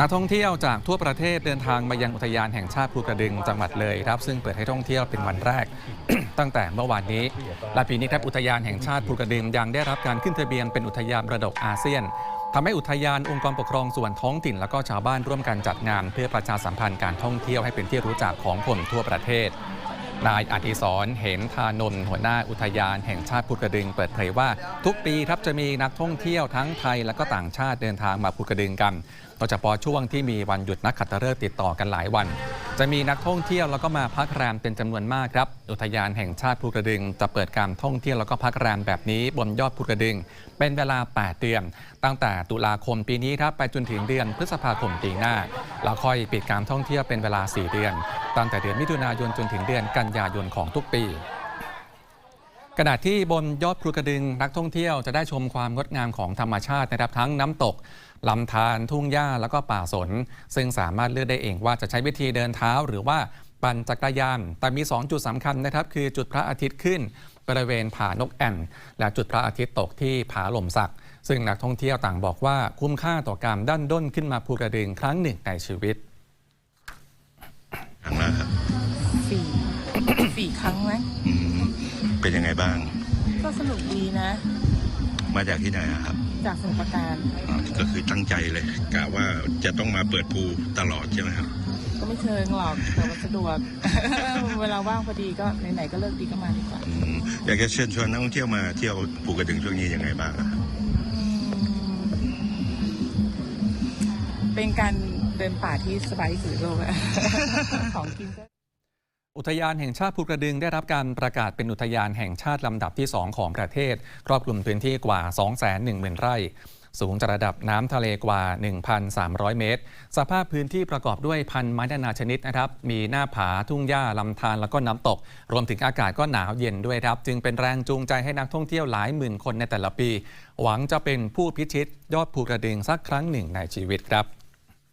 นักท่องเที่ยวจากทั่วประเทศเดินทางมายังอุทยานแห่งชาติภูกระดึงจังหวัดเลยครับ ซึ่งเปิดให้ท่องเที่ยวเป็นวันแรก ตั้งแต่เมื่อวานนี้และปีนี้ครับอุทยานแห่งชาติภูกระดึงยังได้รับการขึ้นทะเบียนเป็นอุทยานระดกอาเซียนทำให้อุทยานองค์กรปกครองส่วนท้องถิ่น และก็ชาวบ้านร่วมกันจัดงาน เพื่อประชาสัมพันธ์การท่องเที่ยวให้เป็นที่รู้จักของคนทั่วประเทศ นายอธิศรเห็นทานนท์หัวหน้าอุทยานแห่งชาติภูกระดึง เปิดเผยว่าทุกปีครับจะมีนักท่องเที่ยวทั้งไทย และก็ต่างชาติเดินทางมาภูกระดึงกันโดยเฉพาะช่วงที่มีวันหยุดนักขัตฤกษ์ติดต่อกันหลายวัน จะมีนักท่องเที่ยวแล้วก็มาพักแรมเป็นจำนวนมากครับ อุทยานแห่งชาติภูกระดึง จะเปิดการท่องเที่ยวแล้วก็พักแรมแบบนี้บนยอดภูกระดึง เป็นเวลา 8 เดือน ตั้งแต่ตุลาคมปีนี้ครับไปจนถึงเดือนพฤษภาคมปีหน้า แล้วค่อยปิดการท่องเที่ยวเป็นเวลา 4 เดือน ตั้งแต่เดือนมิถุนายนจนถึงเดือนกันยายนของทุกปี ขณะที่บนยอดภูกระดึงนักท่องเที่ยวจะได้ชมความงดงามของธรรมชาตินะครับทั้งน้ำตกลำธารทุ่งหญ้าแล้วก็ป่าสน ซึ่งสามารถเลือกได้เองว่าจะใช้วิธีเดินเท้าหรือว่าปั่นจักรยาน แต่มี 2 จุดสำคัญนะครับ คือจุดพระอาทิตย์ขึ้น บริเวณผานกแอ่น และจุดพระอาทิตย์ตกที่ผาหล่มสัก ซึ่งนักท่องเที่ยวต่างบอกว่าคุ้มค่าต่อการดันด้นขึ้นมาภูกระดึงครั้งหนึ่งในชีวิตครั้งละครับสี่สี่ครั้งไหมอืม เป็นยังไงบ้าง ก็สนุกดีนะ มาจากที่ไหนอะครับ จากสมุทรปราการ อ๋อก็คือตั้งใจเลยกะว่าจะต้องมาเปิดภูตลอดใช่ไหมครับ ก็ไม่เชิงหรอกแต่ว่าสะดวก เวลาว่างพอดีก็ไหนๆก็เลิกดีก็มาดีกว่าอืมอยากจะเชิญชวนนักท่องเที่ยวมาเที่ยวภูกระดึงช่วงนี้ยังไงบ้างอะครับเป็นการเดินป่าที่สบายที่สุดในโลกอะ ของกินก็ อุทยานแห่งชาติภูกระดึงได้รับการประกาศเป็นอุทยานแห่งชาติลำดับที่ 2 ของประเทศ ครอบคลุมพื้นที่กว่า 210,000 ไร่ สูงจากระดับน้ำทะเลกว่า 1,300 เมตร สภาพพื้นที่ประกอบด้วยพันไม้นานาชนิดนะครับ มีหน้าผาทุ่งหญ้าลำธารแล้วก็น้ำตก รวมถึงอากาศก็หนาวเย็นด้วยครับ จึงเป็นแรงจูงใจให้นักท่องเที่ยวหลายหมื่นคนในแต่ละปี หวังจะเป็นผู้พิชิตยอดภูกระดึงสักครั้งหนึ่งในชีวิตครับ